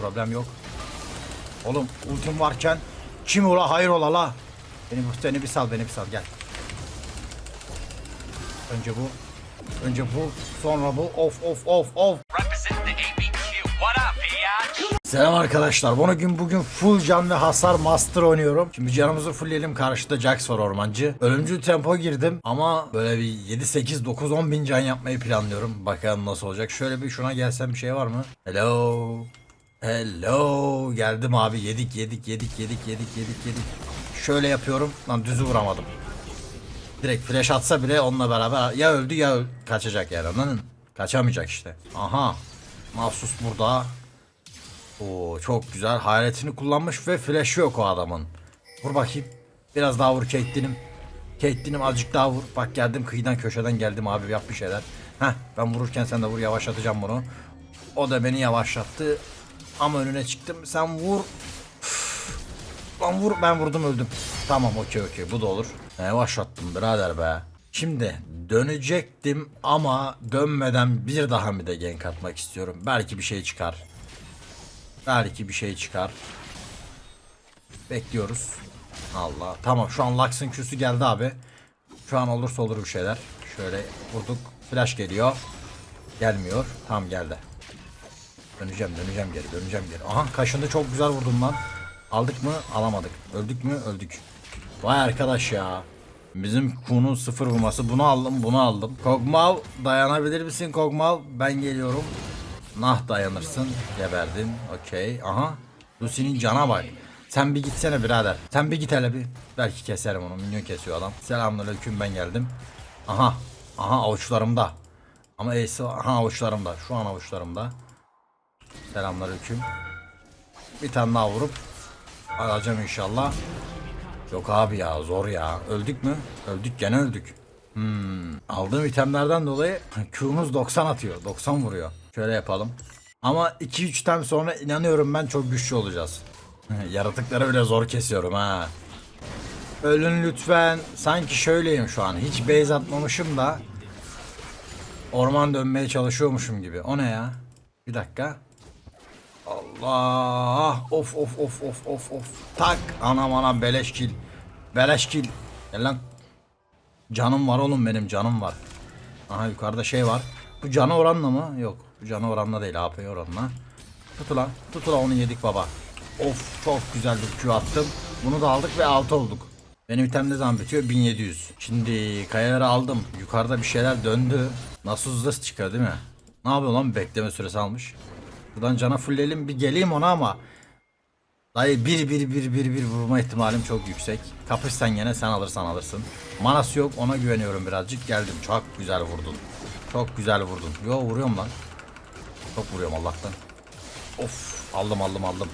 Problem yok. Oğlum ultim varken kim ola hayır ola la. Beni, beni bir sal beni bir sal gel. Önce bu. Önce bu. Sonra bu. Of of of of. Selam arkadaşlar. Bugün bugün full can ve hasar master oynuyorum. Şimdi canımızı fullleyelim. Karşıda Jax var ormancı. Ölümcül tempo girdim ama böyle bir 7 8 9 10 bin can yapmayı planlıyorum. Bakalım nasıl olacak. Şöyle bir şuna gelsem bir şey var mı? Hello. Hello. Geldim abi. Yedik yedik yedik yedik yedik yedik yedik. Şöyle yapıyorum. Lan düzü vuramadım. Direkt flash atsa bile onunla beraber ya öldü ya kaçacak yani anladın? Kaçamayacak işte. Aha. Mahsus burada. Oo çok güzel. Hayaletini kullanmış ve flash yok o adamın. Vur bakayım. Biraz daha vur Caitlyn'im. Caitlyn'im azıcık daha vur. Bak geldim kıyıdan köşeden geldim abi yap bir şeyler. Heh ben vururken sen de vur yavaşlatacağım bunu. O da beni yavaşlattı. Ama önüne çıktım. Sen vur. Üf. Lan vur ben vurdum öldüm. Tamam okey okey bu da olur. Yavaşlattım birader be. Şimdi dönecektim ama dönmeden bir daha bir de gank atmak istiyorum. Belki bir şey çıkar. Belki bir şey çıkar. Bekliyoruz. Allah. Tamam şu an Lux'ın Q'su geldi abi. Şu an olursa olur bir şeyler. Şöyle vurduk. Flash geliyor. Gelmiyor. Tam geldi. Döneceğim döneceğim geri döneceğim geri. Aha kaşındı çok güzel vurdum lan. Aldık mı? Alamadık. Öldük mü? Öldük. Vay arkadaş ya. Bizim Ku'nun sıfır vurması. Bunu aldım bunu aldım. Kog'Maw dayanabilir misin Kog'Maw? Ben geliyorum. Nah dayanırsın. Geberdin. Okey. Aha. Lucy'nin cana bak. Sen bir gitsene birader. Sen bir git hele bir. Belki keserim onu. Minyon kesiyor adam. Selamünaleyküm ben geldim. Aha. Aha avuçlarımda. Ama Ace aha avuçlarımda. Şu an avuçlarımda. Selamünaleyküm. Bir tane daha vurup alacağım inşallah. Yok abi ya zor ya. Öldük mü? Öldük gene öldük. Hmm. Aldığım itemlerden dolayı Q'muz 90 atıyor. 90 vuruyor. Şöyle yapalım. Ama 2-3 tem sonra inanıyorum ben çok güçlü olacağız. Yaratıkları bile zor kesiyorum ha. Ölün lütfen. Sanki şöyleyim şu an. Hiç base atmamışım da. Orman dönmeye çalışıyormuşum gibi. O ne ya? Bir dakika. Allah. Of of of of of of. Tak. Anam anam beleşkil. Beleşkil. Gel lan. Canım var oğlum benim canım var. Aha yukarıda şey var. Bu canı oranla mı? Yok. Bu canı oranla değil AP oranla. Tut ulan. Tut ulan onu yedik baba. Of çok güzel bir Q attım. Bunu da aldık ve 6 olduk. Benim item ne zaman bitiyor? 1700. Şimdi kayaları aldım. Yukarıda bir şeyler döndü. Nasıl hızlı çıkıyor değil mi? Ne yapıyor lan? Bekleme süresi almış. Buradan cana fullleyelim bir geleyim ona ama Dayı bir bir bir bir bir vurma ihtimalim çok yüksek. Kapışsan gene sen alırsan alırsın. Manası yok ona güveniyorum birazcık. Geldim çok güzel vurdun. Çok güzel vurdun. Yo vuruyorum lan. Çok vuruyorum Allah'tan. Of aldım aldım aldım.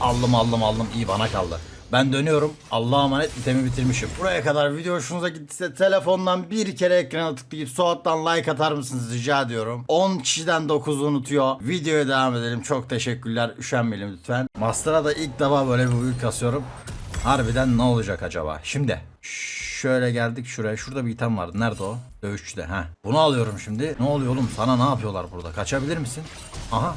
Aldım aldım aldım iyi bana kaldı. Ben dönüyorum. Allah'a emanet itemi bitirmişim. Buraya kadar video hoşunuza gittiyse telefondan bir kere ekrana tıklayıp Suat'tan like atar mısınız rica ediyorum. 10 kişiden 9'u unutuyor. Videoya devam edelim. Çok teşekkürler. Üşenmeyelim lütfen. Master'a da ilk defa böyle bir büyük kasıyorum. Harbiden ne olacak acaba? Şimdi şöyle geldik şuraya. Şurada bir item vardı. Nerede o? Dövüşçüde. Ha. Bunu alıyorum şimdi. Ne oluyor oğlum? Sana ne yapıyorlar burada? Kaçabilir misin? Aha.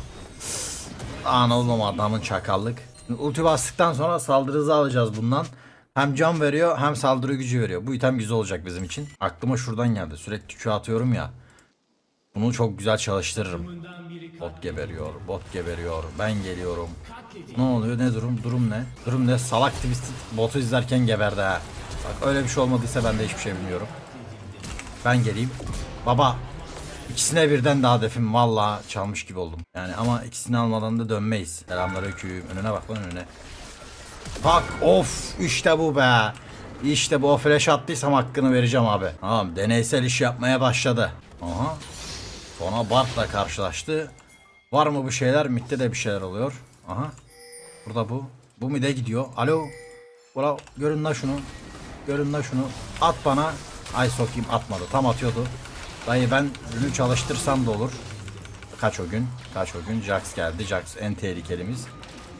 Lan oğlum adamın çakallık. Ulti bastıktan sonra saldırı hızı alacağız bundan. Hem can veriyor hem saldırı gücü veriyor. Bu item güzel olacak bizim için. Aklıma şuradan geldi. Sürekli Q atıyorum ya. Bunu çok güzel çalıştırırım. Bot geberiyor, bot geberiyor. Ben geliyorum. Ne oluyor? Ne durum? Durum ne? Durum ne? Salak Twisted botu izlerken geberdi ha. Bak öyle bir şey olmadıysa ben de hiçbir şey bilmiyorum. Ben geleyim. Baba İkisine birden daha defim valla çalmış gibi oldum. Yani ama ikisini almadan da dönmeyiz. Selamünaleyküm. Önüne bak lan önüne. Bak of işte bu be. İşte bu o flash attıysam hakkını vereceğim abi. Tamam deneysel iş yapmaya başladı. Aha. Sonra Bart'la karşılaştı. Var mı bu şeyler? Mid'de de bir şeyler oluyor. Aha. Burada bu. Bu mid'e gidiyor. Alo. Ula görün la şunu. Görün la şunu. At bana. Ay sokayım atmadı. Tam atıyordu. Dayı ben ürünü çalıştırsam da olur. Kaç o gün? Kaç o gün? Jax geldi. Jax en tehlikelimiz.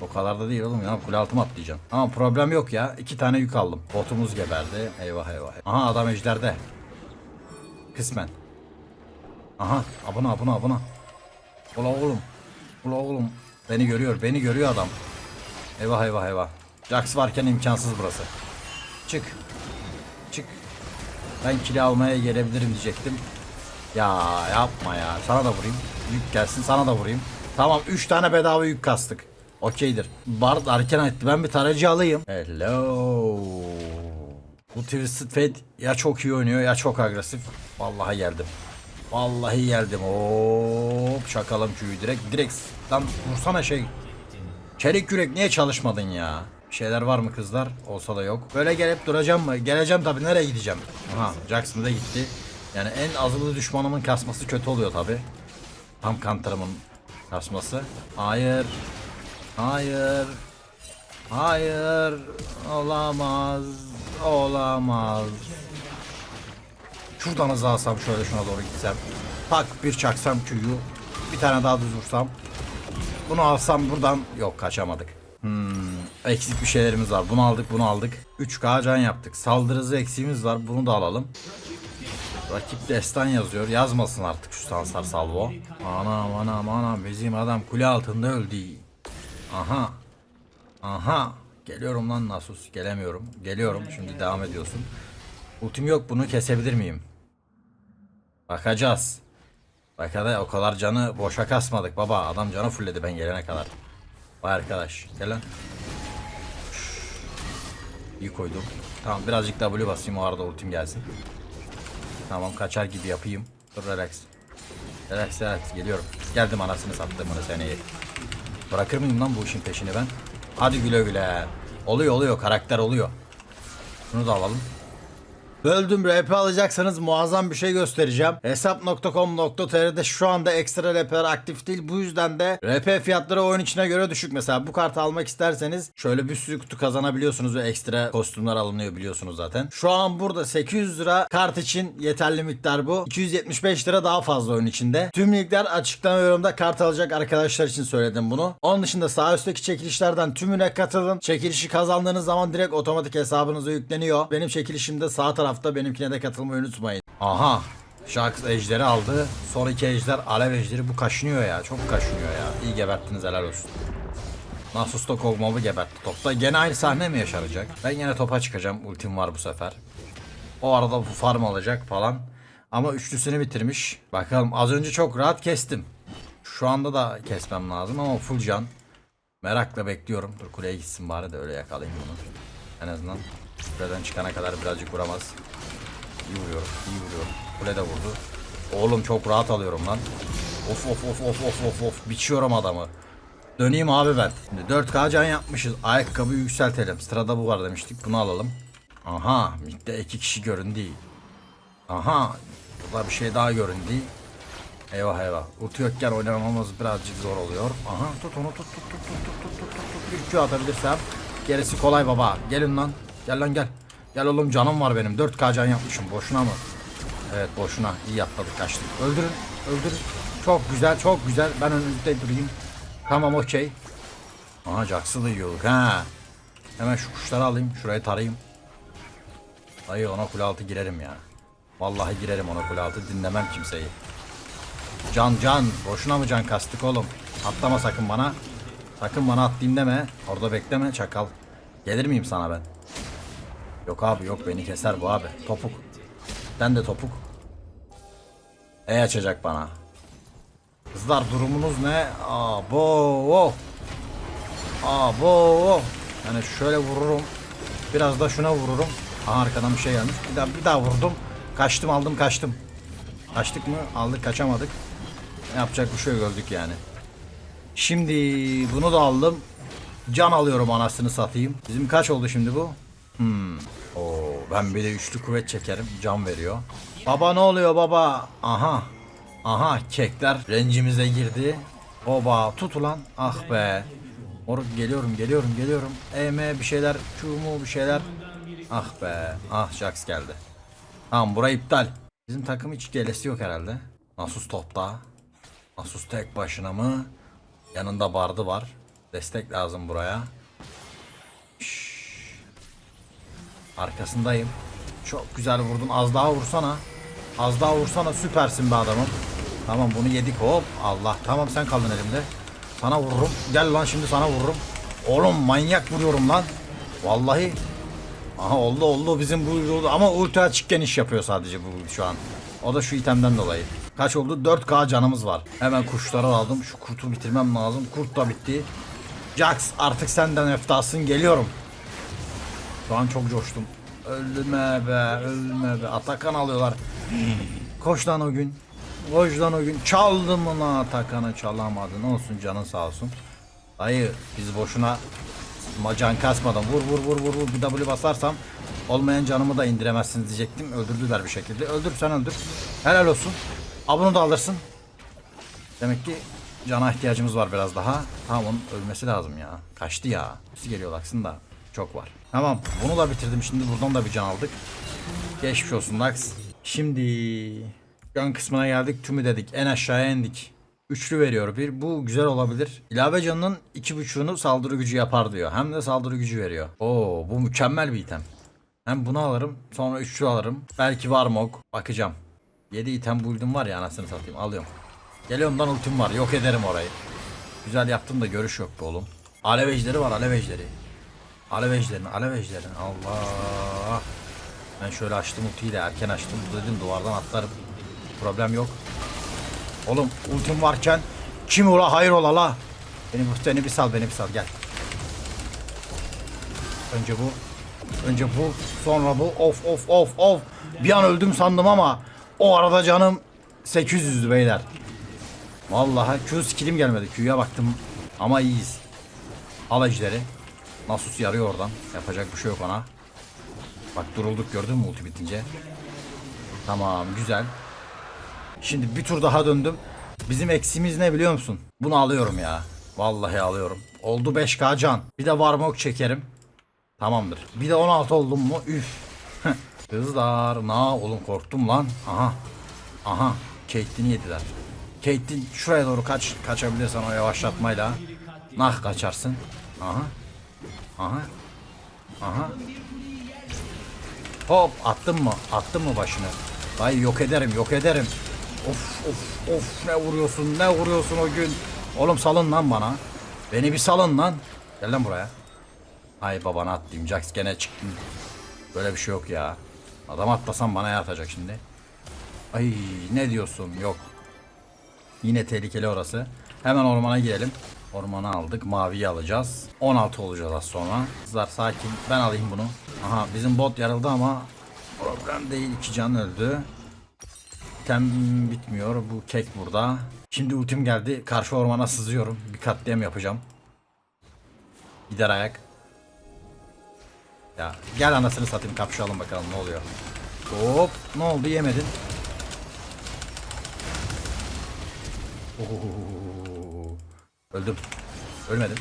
O kadar da değil oğlum ya. Kule altıma atlayacağım. Ama problem yok ya. İki tane yük aldım. Botumuz geberdi. Eyvah eyvah. Aha adam ejderde. Kısmen. Aha abuna abuna abuna. Ula oğlum. Ula oğlum. Beni görüyor. Beni görüyor adam. Eyvah eyvah eyvah. Jax varken imkansız burası. Çık. Çık. Ben kili almaya gelebilirim diyecektim. Ya yapma ya. Sana da vurayım. Yük gelsin sana da vurayım. Tamam 3 tane bedava yük kastık. Okeydir. Bard erken etti. Ben bir tarayıcı alayım. Hello. Bu Twisted Fate ya çok iyi oynuyor ya çok agresif. Vallahi geldim. Vallahi geldim. Hop çakalım Q'yu direkt. Direkt lan vursana şey. Çelik yürek niye çalışmadın ya? Bir şeyler var mı kızlar? Olsa da yok. Böyle gelip duracağım mı? Geleceğim tabii. Nereye gideceğim? Aha Jackson da gitti. Yani en azılı düşmanımın kasması kötü oluyor tabii. Tam kantarımın kasması. Hayır. Hayır. Hayır. Olamaz. Olamaz. Şuradan hızlı alsam şöyle şuna doğru gitsem. Tak bir çaksam Q'yu. Bir tane daha düz vursam. Bunu alsam buradan yok kaçamadık. Hmm, eksik bir şeylerimiz var. Bunu aldık, bunu aldık. 3K can yaptık. Saldırı hızı eksiğimiz var. Bunu da alalım. Rakip destan yazıyor. Yazmasın artık şu Sansar Salvo. Anam anam anam bizim adam kule altında öldü. Aha. Aha. Geliyorum lan Nasus. Gelemiyorum. Geliyorum. Şimdi devam ediyorsun. Ultim yok bunu kesebilir miyim? Bakacağız. Bakada o kadar canı boşa kasmadık baba. Adam canı fulledi ben gelene kadar. Vay arkadaş. Gel lan. İyi koydum. Tamam birazcık W basayım o arada ultim gelsin. Tamam kaçar gibi yapayım. Dur relax. Relax relax geliyorum. Geldim anasını sattım bunu seneye. Bırakır mıyım lan bu işin peşini ben? Hadi güle güle. Oluyor oluyor karakter oluyor. Şunu da alalım. Böldüm RP alacaksanız muazzam bir şey göstereceğim. Hesap.com.tr'de şu anda ekstra RP'ler aktif değil. Bu yüzden de RP fiyatları oyun içine göre düşük. Mesela bu kartı almak isterseniz şöyle bir sürü kutu kazanabiliyorsunuz ve ekstra kostümler alınıyor biliyorsunuz zaten. Şu an burada 800 lira kart için yeterli miktar bu. 275 lira daha fazla oyun içinde. Tüm linkler açıklama yorumda kart alacak arkadaşlar için söyledim bunu. Onun dışında sağ üstteki çekilişlerden tümüne katılın. Çekilişi kazandığınız zaman direkt otomatik hesabınıza yükleniyor. Benim çekilişimde sağ tarafta benimkine de katılmayı unutmayın. Aha. Jax ejderi aldı. Son iki ejder alev ejderi. Bu kaşınıyor ya. Çok kaşınıyor ya. İyi geberttiniz helal olsun. Nasus da Kog'Maw'u gebertti topta. Gene aynı sahne mi yaşanacak? Ben yine topa çıkacağım. Ultim var bu sefer. O arada bu farm alacak falan. Ama üçlüsünü bitirmiş. Bakalım az önce çok rahat kestim. Şu anda da kesmem lazım ama full can. Merakla bekliyorum. Dur kuleye gitsin bari de öyle yakalayayım bunu. En azından kuleden çıkana kadar birazcık vuramaz. İyi vuruyorum, iyi vuruyorum. Kule de vurdu. Oğlum çok rahat alıyorum lan. Of of of of of of of. Biçiyorum adamı. Döneyim abi ben. Şimdi 4K can yapmışız. Ayakkabı yükseltelim. Sırada bu var demiştik. Bunu alalım. Aha. Midde iki kişi göründü. Aha. Burada bir şey daha göründü. Eyvah eyvah. Ulti yokken oynamamız birazcık zor oluyor. Aha tut onu tut tut tut tut tut tut tut tut. Bir Q atabilirsem. Gerisi kolay baba. Gelin lan. Gel lan gel. Gel oğlum canım var benim. 4K can yapmışım. Boşuna mı? Evet boşuna. İyi atladık kaçtık. Öldürün. Öldürün. Çok güzel çok güzel. Ben önünüzde durayım. Tamam okey. Aha Jax'ı da yiyorduk ha. Hemen şu kuşları alayım. Şurayı tarayayım. Dayı ona kule altı girerim ya. Vallahi girerim ona kule altı. Dinlemem kimseyi. Can can. Boşuna mı can kastık oğlum? Atlama sakın bana. Sakın bana atlayayım deme. Orada bekleme çakal. Gelir miyim sana ben? Yok abi yok beni keser bu abi. Topuk. Ben de topuk. E açacak bana. Kızlar durumunuz ne? Abo. Abo. Yani şöyle vururum. Biraz da şuna vururum. Aha arkadan bir şey gelmiş. Bir daha bir daha vurdum. Kaçtım aldım kaçtım. Kaçtık mı? Aldık kaçamadık. Ne yapacak bir şey yok öldük yani. Şimdi bunu da aldım. Can alıyorum anasını satayım. Bizim kaç oldu şimdi bu? Hmm. Oo, ben bir de üçlü kuvvet çekerim. Can veriyor. Baba ne oluyor baba? Aha. Aha kekler rencimize girdi. Oba tut ulan. Ah be. Moruk geliyorum geliyorum geliyorum. EM bir şeyler. Q mu bir şeyler. Ah be. Ah Jax geldi. Tamam burayı iptal. Bizim takım hiç gelesi yok herhalde. Nasus topta. Nasus tek başına mı? Yanında bardı var. Destek lazım buraya. Arkasındayım. Çok güzel vurdun. Az daha vursana. Az daha vursana. Süpersin be adamım. Tamam bunu yedik hop. Allah. Tamam sen kaldın elimde. Sana vururum. Gel lan şimdi sana vururum. Oğlum manyak vuruyorum lan. Vallahi. Aha oldu oldu bizim bu oldu ama ulti açıkken iş yapıyor sadece bu şu an. O da şu itemden dolayı. Kaç oldu? 4k canımız var. Hemen kuşları aldım. Şu kurtu bitirmem lazım. Kurt da bitti. Jax artık senden eftasın geliyorum. Şu an çok coştum. Ölme be, ölme be. Atakan alıyorlar. Koş lan o gün. Koş lan o gün. Çaldın mı lan Atakan'ı çalamadın. Olsun canın sağ olsun. Dayı biz boşuna macan kasmadan vur vur vur vur vur bir W basarsam olmayan canımı da indiremezsiniz diyecektim. Öldürdüler bir şekilde. Öldür sen öldür. Helal olsun. Abunu da alırsın. Demek ki cana ihtiyacımız var biraz daha. Tamam onun ölmesi lazım ya. Kaçtı ya. Hepsi geliyor baksın da. Çok var. Tamam bunu da bitirdim. Şimdi buradan da bir can aldık. Geçmiş olsun Dax. Şimdi ön kısmına geldik. Tümü dedik. En aşağıya indik. Üçlü veriyor bir. Bu güzel olabilir. İlave canının iki buçuğunu saldırı gücü yapar diyor. Hem de saldırı gücü veriyor. Oo bu mükemmel bir item. Hem bunu alırım. Sonra üçlü alırım. Belki var mı ok. Bakacağım. 7 item build'im var ya anasını satayım. Alıyorum. Geliyorum lan ultim var. Yok ederim orayı. Güzel yaptım da görüş yok be oğlum. Alev ejderi var alev ejderi. Alev ejderini alev ejderini. Allah. Ben şöyle açtım ultiyi de erken açtım. Dedim duvardan atlarım. Problem yok. Oğlum ultim varken kim ola hayır ola la. Beni, beni bir sal beni bir sal gel. Önce bu. Önce bu. Sonra bu. Of of of of. Bir an öldüm sandım ama o arada canım 800'dü beyler. Vallahi Q skillim gelmedi. Q'ya baktım ama iyiyiz. Al. Nasus yarıyor oradan. Yapacak bir şey yok ona. Bak durulduk gördün mü ulti bitince. Tamam güzel. Şimdi bir tur daha döndüm. Bizim eksimiz ne biliyor musun? Bunu alıyorum ya. Vallahi alıyorum. Oldu 5k can. Bir de varmok çekerim. Tamamdır. Bir de 16 oldum mu? Üf. Kızlar. Na oğlum korktum lan. Aha. Aha. Caitlyn'i yediler. Caitlyn şuraya doğru kaç kaçabilirsen o yavaşlatmayla. Nah kaçarsın. Aha. Aha. Aha. Hop attın mı? Attın mı başını? Ay yok ederim yok ederim. Of of of ne vuruyorsun ne vuruyorsun o gün. Oğlum salın lan bana. Beni bir salın lan. Gel lan buraya. Ay babana attım. Jax gene çıktım. Böyle bir şey yok ya. Adam atlasam bana yatacak şimdi. Ay ne diyorsun? Yok. Yine tehlikeli orası. Hemen ormana girelim. Ormanı aldık. Maviyi alacağız. 16 olacağız az sonra. Kızlar sakin. Ben alayım bunu. Aha bizim bot yarıldı ama problem değil. İki can öldü. Tem bitmiyor. Bu kek burada. Şimdi ultim geldi. Karşı ormana sızıyorum. Bir katliam yapacağım. Gider ayak. Ya gel anasını satayım kapışalım bakalım ne oluyor. Hop ne oldu yemedin. Oo. Öldüm. Ölmedim.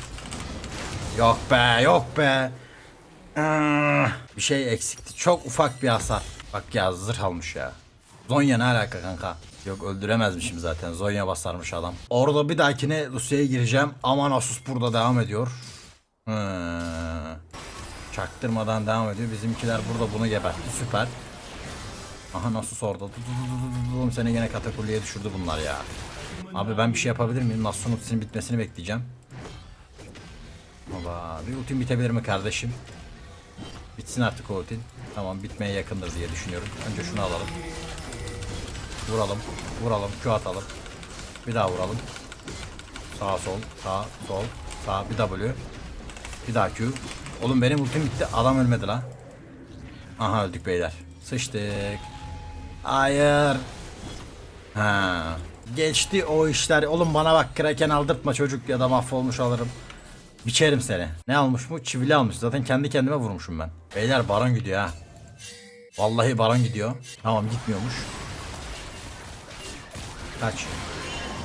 Yok be yok be. Ah, Bir şey eksikti. Çok ufak bir hasar. Bak ya zırh almış ya. Zonya ne alaka kanka? Yok öldüremezmişim zaten. Zonya basarmış adam. Orada bir dahakine Rusya'ya gireceğim. Ama Nasus burada devam ediyor. Hı. Çaktırmadan devam ediyor. Bizimkiler burada bunu gebertti. Süper. Aha dur, dur. Oğlum seni gene katakulliye düşürdü bunlar ya. Abi ben bir şey yapabilir miyim? Nasus'un ultisinin bitmesini bekleyeceğim. Baba bir ultim bitebilir mi kardeşim? Bitsin artık o ultin. Tamam bitmeye yakındır diye düşünüyorum. Önce şunu alalım. Vuralım. Vuralım. Q atalım. Bir daha vuralım. Sağ sol. Sağ sol. Sağ bir W. Bir daha Q. Oğlum benim ultim bitti. Adam ölmedi lan. Aha öldük beyler. Sıçtık. Hayır. Ha. Geçti o işler. Oğlum bana bak kraken aldırtma çocuk ya da mahvolmuş alırım. Biçerim seni. Ne almış bu? Çivili almış. Zaten kendi kendime vurmuşum ben. Beyler baron gidiyor ha. Vallahi baron gidiyor. Tamam gitmiyormuş. Kaç.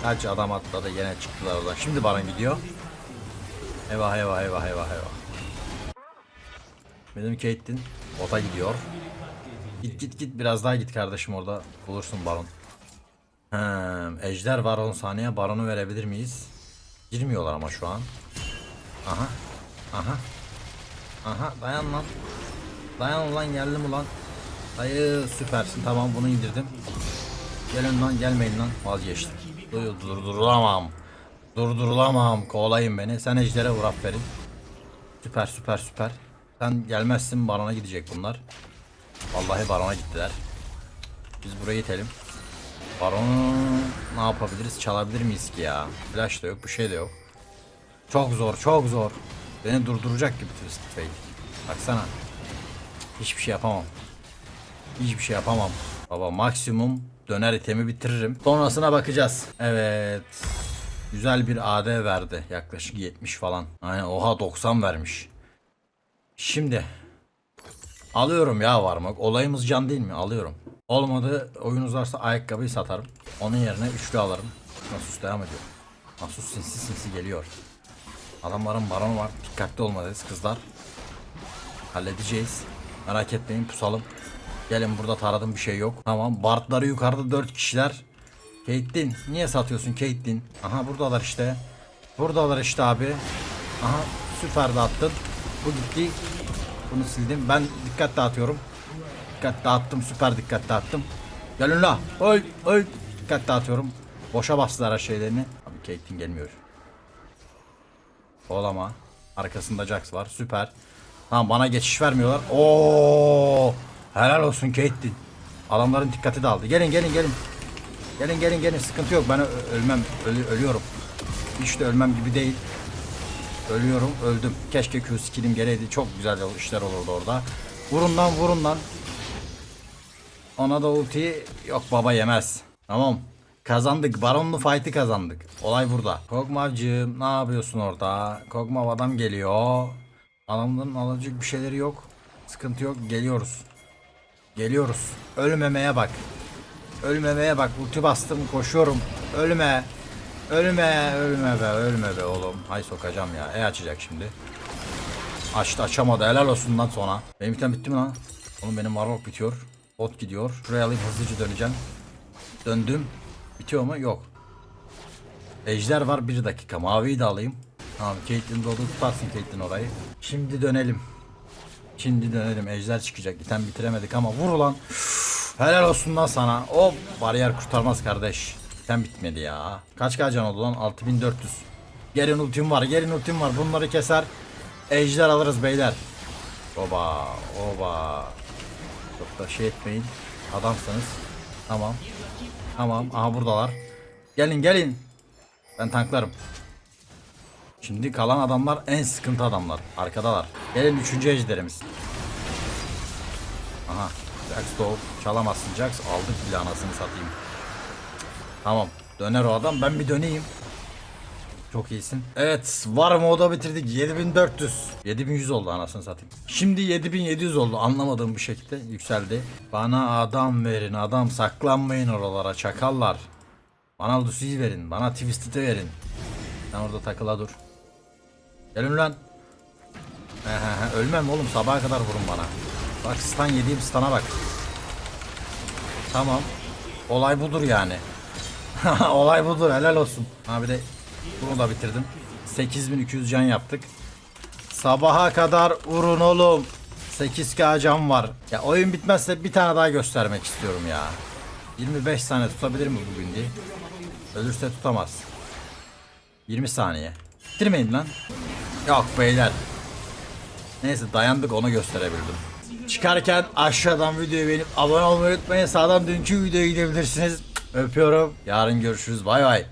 Kaç adam atladı yine çıktılar oradan. Şimdi baron gidiyor. Eyvah eyvah eyvah eyvah eyvah. Benim Caitlyn bota gidiyor. Git git git biraz daha git kardeşim orada bulursun baron. Hem, ejder var 10 saniye baronu verebilir miyiz? Girmiyorlar ama şu an. Aha. Aha. Aha dayan lan. Dayan lan geldim ulan. Dayı süpersin tamam bunu indirdim. Gelin lan gelmeyin lan vazgeçtim. Dur, dur, duramam. Durdurulamam. Kovalayın beni. Sen ejdere vur aferin. Süper süper süper. Sen gelmezsin barona gidecek bunlar. Vallahi barona gittiler. Biz buraya itelim. Baronu ne yapabiliriz? Çalabilir miyiz ki ya? Flash da yok, bir şey de yok. Çok zor, çok zor. Beni durduracak gibi Twisted Fate. Baksana. Hiçbir şey yapamam. Hiçbir şey yapamam. Baba maksimum döner itemi bitiririm. Sonrasına bakacağız. Evet. Güzel bir AD verdi. Yaklaşık 70 falan. Aynen oha 90 vermiş. Şimdi alıyorum ya varmak. Olayımız can değil mi? Alıyorum. Olmadı oyun uzarsa ayakkabıyı satarım. Onun yerine üçlü alırım. Nasus devam ediyor. Nasus sinsi sinsi geliyor. Adamların baronu var. Dikkatli olmalıyız kızlar. Halledeceğiz. Merak etmeyin pusalım. Gelin burada taradım bir şey yok. Tamam. Bardları yukarıda 4 kişiler. Caitlyn niye satıyorsun Caitlyn? Aha buradalar işte. Buradalar işte abi. Aha süper dağıttın. Bu gitti. Bunu sildim. Ben dikkat dağıtıyorum. Dikkat dağıttım. Süper dikkat dağıttım. Gelin la. Oy oy. Dikkat dağıtıyorum. Boşa bastılar şeylerini. Abi Caitlyn gelmiyor. Olama. Arkasında Jax var. Süper. Tamam bana geçiş vermiyorlar. Oo! Helal olsun Caitlyn. Adamların dikkati dağıldı. Gelin gelin gelin. Gelin gelin gelin sıkıntı yok ben ölmem Ölü- ölüyorum. Hiç de ölmem gibi değil. Ölüyorum öldüm. Keşke Q skillim geleydi. Çok güzel işler olurdu orada. Vurun lan vurun lan. Ona da ultiyi yok baba yemez. Tamam. Kazandık. Baronlu fight'ı kazandık. Olay burada. Kogmavcığım ne yapıyorsun orada? Kogmav adam geliyor. Adamların alacak bir şeyleri yok. Sıkıntı yok. Geliyoruz. Geliyoruz. Ölmemeye bak. Ölmemeye bak. Ulti bastım koşuyorum. Ölme. Ölme. Ölme be. Ölme be oğlum. Hay sokacağım ya. E açacak şimdi. Açtı açamadı. Helal olsun lan sonra. Benim item bitti mi lan? Oğlum benim Warlock bitiyor. Bot gidiyor. Şuraya alayım hızlıca döneceğim. Döndüm. Bitiyor mu? Yok. Ejder var bir dakika. Maviyi de alayım. Tamam Caitlyn doğdu tutarsın Caitlyn orayı. Şimdi dönelim. Şimdi dönelim. Ejder çıkacak. İtem bitiremedik ama vur ulan. Üf, Helal olsun lan sana. O bariyer kurtarmaz kardeş. İtem bitmedi ya. Kaç kacan oldu lan? 6400. Gelin ultim var. Gelin ultim var. Bunları keser. Ejder alırız beyler. Oba. Oba. Çok da şey etmeyin. Adamsınız. Tamam. Tamam. Aha buradalar. Gelin gelin. Ben tanklarım. Şimdi kalan adamlar en sıkıntı adamlar. Arkadalar. Gelin üçüncü ejderimiz. Aha. Jax doğup çalamazsın Jax. Aldık bile anasını satayım. Tamam. Döner o adam. Ben bir döneyim. Çok iyisin. Evet. Var moda bitirdik. 7400. 7100 oldu anasını satayım. Şimdi 7700 oldu. Anlamadığım bir şekilde yükseldi. Bana adam verin. Adam saklanmayın oralara. Çakallar. Bana Lucy'yi verin. Bana Twisted'ı verin. Sen orada takıla dur. Gelin lan. Ölmem oğlum. Sabaha kadar vurun bana. Bak stun yediğim stun'a bak. Tamam. Olay budur yani. Olay budur. Helal olsun. Ha bir de bunu da bitirdim. 8200 can yaptık. Sabaha kadar vurun oğlum. 8k can var. Ya oyun bitmezse bir tane daha göstermek istiyorum ya. 25 saniye tutabilir mi bugün diye. Ölürse tutamaz. 20 saniye. Bitirmeyin lan. Yok beyler. Neyse dayandık onu gösterebildim. Çıkarken aşağıdan videoyu beğenip abone olmayı unutmayın. Sağdan dünkü videoya gidebilirsiniz. Öpüyorum. Yarın görüşürüz. Bay bay.